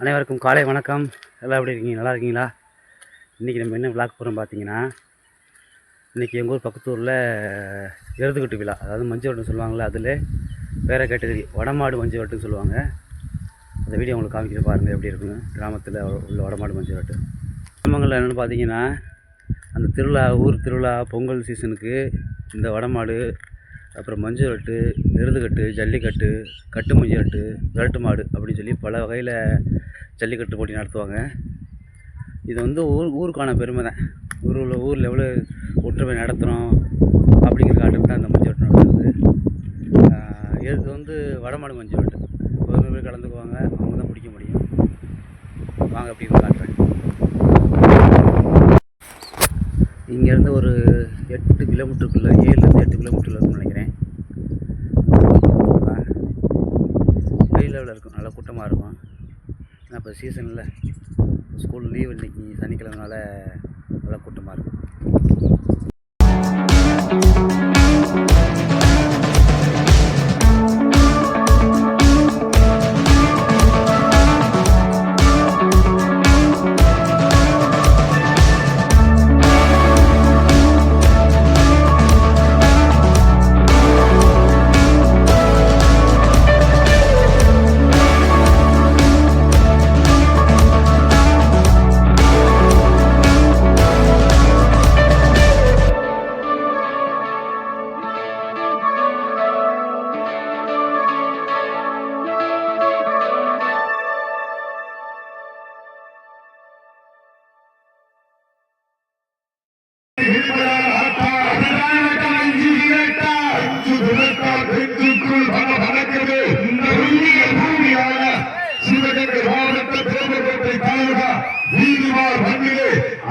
அனைவருக்கும் காலை வணக்கம். எல்லாம் எப்படி இருக்கீங்க? நல்லா இருக்கீங்களா? இன்றைக்கி நம்ம என்ன விளாக் போகிறோம் பார்த்தீங்கன்னா இன்றைக்கி எங்கள் ஊர் பக்கத்து ஊரில் எருதுகட்டு விழா. அதாவது மஞ்சு வட்டுன்னு சொல்லுவாங்களே அதில் வேறு கேட்டகரி வடமாடு மஞ்சு வட்டுன்னு சொல்லுவாங்க. அந்த வீடியோ உங்களுக்கு காமிக்கிற பாருங்கள் எப்படி இருக்குங்க கிராமத்தில் உள்ள வடமாடு மஞ்சு வட்டு கிராமங்களில் என்னென்னு பார்த்தீங்கன்னா அந்த திருவிழா ஊர் திருவிழா பொங்கல் சீசனுக்கு இந்த வடமாடு அப்புறம் மஞ்சு வட்டு எருதுகட்டு ஜல்லிக்கட்டு கட்டு விரட்டு மாடு அப்படின்னு சொல்லி பல வகையில் ஜல்லிக்கட்டு போட்டி நடத்துவாங்க. இது வந்து ஊர் ஊருக்கான பெருமை தான். ஊரில் ஊரில் எவ்வளோ ஒற்றுமை நடத்துகிறோம் அப்படிங்கிற காட்டுக்கு தான் இந்த மஞ்சு வட்டு நடத்துறது இது வந்து வடமாடு மஞ்சு வட்டு ஒரு பேர் கலந்துக்குவாங்க அவங்க தான் பிடிக்க முடியும். வாங்க அப்படின்னு காட்டுறேன். இங்கேருந்து ஒரு எட்டு கிலோமீட்டருக்குள்ளே ஏழுலேருந்து எட்டு கிலோமீட்டரில் இருக்கும்னு நினைக்கிறேன் பெரிய லெவலில் இருக்கும் நல்லா கூட்டமாக இருக்கும் ஏன்னா இப்போ சீசனில் ஸ்கூல் லீவ் இன்னைக்கு சனிக்கிழமைனால நல்லா கூட்டமாக இருக்கும்.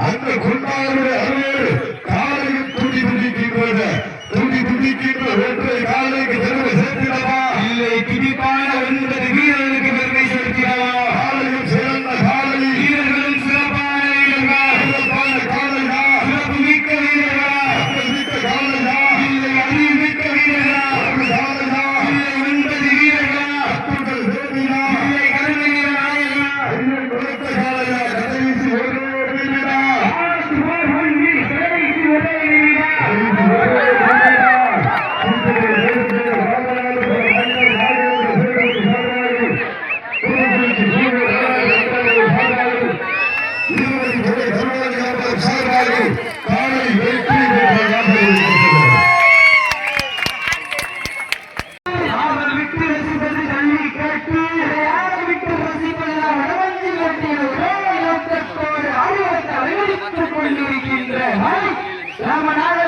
அந்த கொண்டாருடைய அருள் காலையில் துடி துடிக்கின்றது துடி துடிக்கின்ற ஒற்றை காலைக்கு பெருமை சேர்த்திடவா இல்லை துடிப்பான ஒன்பது வீரர்களுக்கு பெருமை சேர்த்திடவா காலையில் சிறந்த காலை வீரர்களும் சிறப்பான வீரர்கள் சிறப்பான காலையா சிறப்பு மிக்க வீரர்களா சிறப்பு மிக்க காலையா இல்லை அறிவு மிக்க வீரர்களா சிறப்பு காலையா இல்லை ஒன்பது வீரர்களா அத்துக்கள் வேண்டியா இல்லை கருணை நாயகா இல்லை கொடுத்த காலையா கடைசி ஒரு வீரரா கடைசி ஒரே காலை வெற்றி பெற்றதாக இருக்கிறது அவர் விட்டு ரசிப்பது ஜல்லிக்கட்டு யார் விட்டு ரசிப்பது வடவஞ்சி கட்டில் ஒரே நோக்கத்தோடு ஆர்வத்தை அறிவித்துக் கொண்டிருக்கின்ற நாள்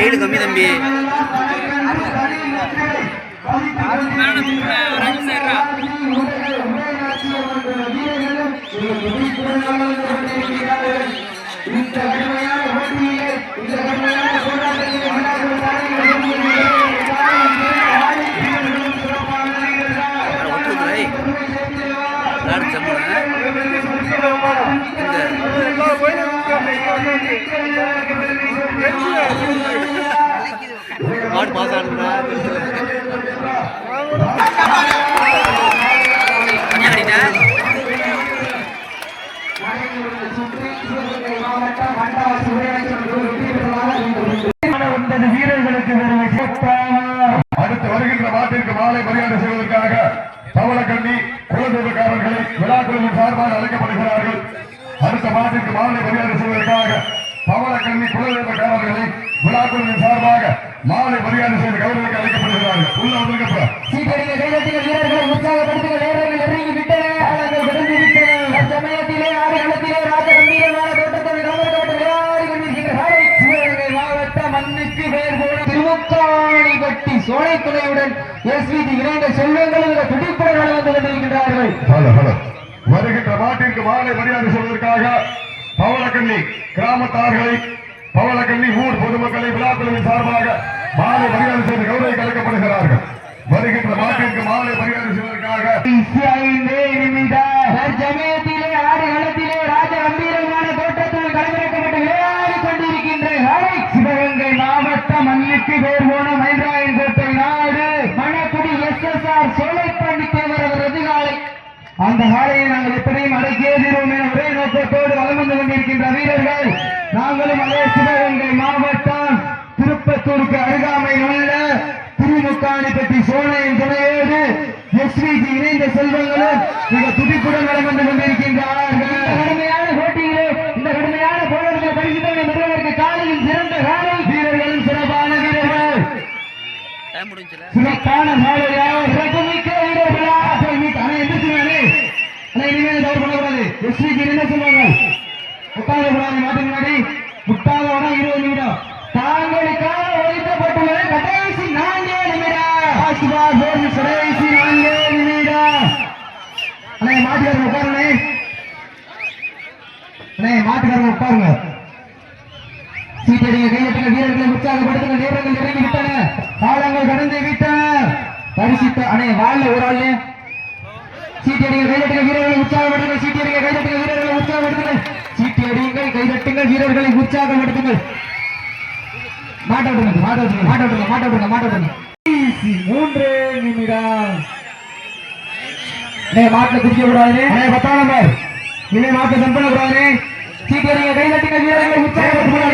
ஏழு கம்மி தம்பி இந்த மாடு பாஸ் ஆகணும்னா அடுத்து வருகின்ற மாட்டிற்கு மாலை மரியாதை செய்வதற்காக பவளக்கண்ணி குலதெய்வக்காரர்களை விழாக்குழுவின் சார்பாக அழைக்கப்படுகிறார்கள். அடுத்த மாட்டிற்கு மாலை மரியாதை செய்வதற்காக பவளக்கண்ணி குலதெய்வக்காரர்களை சோலை துணையுடன் எஸ்விடி இணைந்த செல்வங்களும் துடிப்புடன் வளர்ந்து கொண்டிருக்கின்றார்கள். வருகின்ற மாட்டிற்கு மாலை மரியாதை செய்வதற்காக பவளக்கண்ணி கிராமத்தார்களை பவளக்கண்ணி ஊர் பொதுமக்களை விழாக்குழுவின் சார்பாக மாலை மரியாதை செய்து கௌரவிக்க அழைக்கப்படுகிறார்கள் வருகின்ற மாட்டிற்கு மாலை மரியாதை செய்வதற்காக ஐந்தே நிமிடம் தற்சமயத்திலே ஆறு களத்திலே ராஜ கம்பீரமான தோட்டத்தில் களமிறக்கப்பட்டு விளையாடி கொண்டிருக்கின்ற ஹரை. சிவகங்கை மாவட்ட மண்ணுக்கு பேர் போன Mayilrayan Kottai Nadu. Manakkudi S S R Solaipandi Thevar அவரது காலை அந்த காலையை நாங்கள் எப்படியும் அடக்கியே தீர்வோம் என ஒரே நோக்கத்தோடு வலம் வந்து கொண்டிருக்கின்ற வீரர்கள் நாங்களும் அதே சிவகங்கை மாவட்டம் திருப்பத்தூருக்கு அருகாமையில் உள்ள திருமுக்காணிப்பட்டி சோனையின் துணையோடு எஸ்விஜி இணைந்த செல்வங்களும் மிக துடிப்புடன் வந்து கொண்டிருக்கின்றார்கள். கடுமையான போட்டியிலே இந்த கடுமையான போராட்டத்தை பரிசுத்தவனை பெறுவதற்கு காலையில் சிறந்த காலை வீரர்களும் சிறப்பான வீரர்கள். சிறப்பான மாலையா ரகுமிக்க வீரர்களா ஆசல்மிக்க அண்ணா எந்திரிச்சுனாலே அண்ணா இனிமேல் தவறு பண்ணக்கூடாது எஸ்விஜி என்ன சொல்லுவாங்க உட்கார்ந்து கூடாது மாட்டு முன்னாடி முட்டாத உடனே இருபது நிமிடம் தாங்களுக்காக ஒதுக்கப்பட்டுள்ள கடைசி நான்கே நிமிடம் ஆசிபா போர்டு கடைசி நான்கே நிமிடம் அண்ணே மாட்டுக்காரங்க உட்காருங்க அண்ணே உட்காருங்க. சீட்டடிங்க கையெட்டுங்க வீரர்களை உற்சாகப்படுத்துங்க. நேரங்கள் இறங்கி விட்டன. காலங்கள் கடந்து விட்டன பரிசித்த அண்ணே வாழ்ல ஒரு ஆள் சீட்டடிய கைதட்டுங்க வீரர்களை உற்சாகப்படுத்துங்க. சீட்டடிய கைதட்டுங்க வீரர்களை உற்சாகப்படுத்துங்க. சீட்டடியுங்கள் கைதட்டுங்கள் வீரர்களை உற்சாகப்படுத்துங்கள். மாட்டோட்டுங்க மாட்டோட்டுங்க மாட்டோட்டுங்க மாட்டோட்டுங்க மாட்டோட்டுங்க மூன்று நிமிடம். அண்ணே குடிக்க கூடாது பத்தாம் நம்பர். இனிமே மாட்டு சம்பளம் கூடாது சீக்கிரம் கை தட்டுங்க வீரர்களை உற்சாகப்படுத்துங்க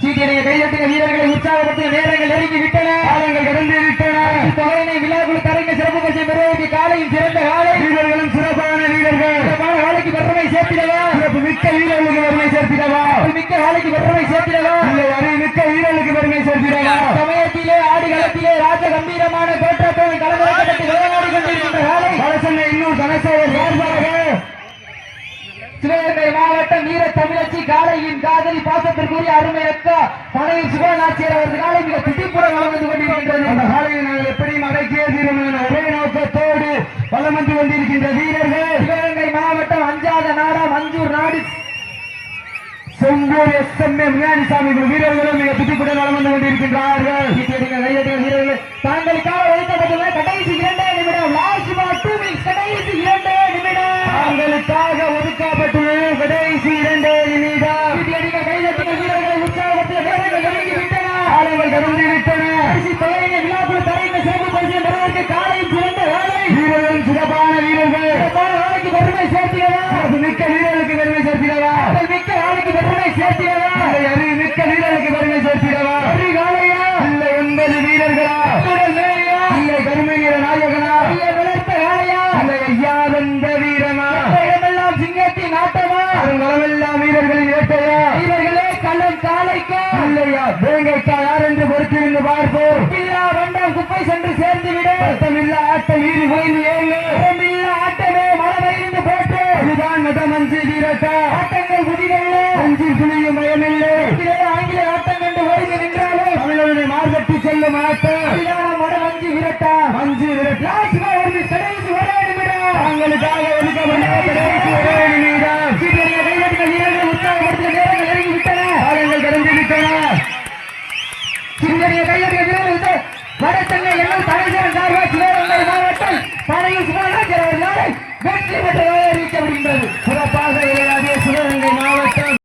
சீக்கிரம் கை தட்டுங்க வீரர்களை உற்சாகப்படுத்துங்க. நேரங்கள் நெருங்கி விட்டன. காலங்கள் கடந்து விட்டன. தொகையினை விழாக்குழு தரங்க சிறப்பு பரிசை பெறுவதற்கு காலையும் சிறந்த காலை. வீரர்களும் சிறப்பான வீரர்கள். சிறப்பான காலைக்கு பெருமை சேர்த்திடவா? சிறப்பு மிக்க வீரர்களுக்கு பெருமை சேர்த்திடவா? மிக்க காலைக்கு பெருமை சேர்த்திடவா? இல்லை அறி மிக்க வீரர்களுக்கு பெருமை சேர்த்திடவா? சமயத்திலே ஆடி களத்திலே ராஜ கம்பீரமான தோற்றத்தோடு கலந்துரைக்கப்பட்டு விளையாடி கொண்டிருக்கின்ற காலை அரசனை இன்னும் கனசோர் சார்பாக சிவகங்கை மாவட்டம் வீர தமிழச்சி காளையின் காதலி பாசத்திற்குரிய அருமை அக்கா பனையில் சிவநாச்சியர் அவரது காலை மிக துடிப்புடன் வளம் வந்து கொண்டிருக்கின்றது. அந்த காலையை நாங்கள் எப்படியும் அடக்கிய தீரும் என ஒரே நோக்கத்தோடு வளம் வந்து கொண்டிருக்கின்ற வீரர்கள். சிவகங்கை மாவட்டம் அஞ்சாத நாடா Manjur Nadu. Sembur S M M Gnanisami வீரர்களும் மிக துடிப்புடன் வளம் வந்து கொண்டிருக்கின்றார்கள். வீரர்கள் தாங்களுக்காக ஒதுக்கப்பட்டுள்ள கடைசி இரண்டே நிமிடம். லாஸ்ட் டூ மினிட்ஸ் கடைசி இரண்டே நிமிடம். தாங்களுக்காக ஒதுக்கப்பட்டுள்ள இல்லையா? வேங்கைக்கா யார் என்று பொறுத்திருந்து பார்ப்போம். இல்லா வண்டம் குப்பை சென்று சேர்ந்து விட அர்த்தமில்லா ஆட்டம் வீடு கோயில் ஏழு இல்லா ஆட்டமே மனமைந்து போட்டு இதுதான் மதம் அஞ்சு வீரட்டா ஆட்டங்கள் புதிதல்ல அஞ்சு துணியும் பயமில்லை. ஆங்கில ஆட்டம் கண்டு ஓய்ந்து நின்றாலும் தமிழனை மார்கட்டி செல்லும் ஆட்டம் மடம் அஞ்சு விரட்டா அஞ்சு விரட்டா சிவகாமி கடைசி ஒரே நிமிடம். தங்களுக்காக ஒதுக்கப்பட்ட கடைசி ஒரே நிமிடம். சிவகங்கை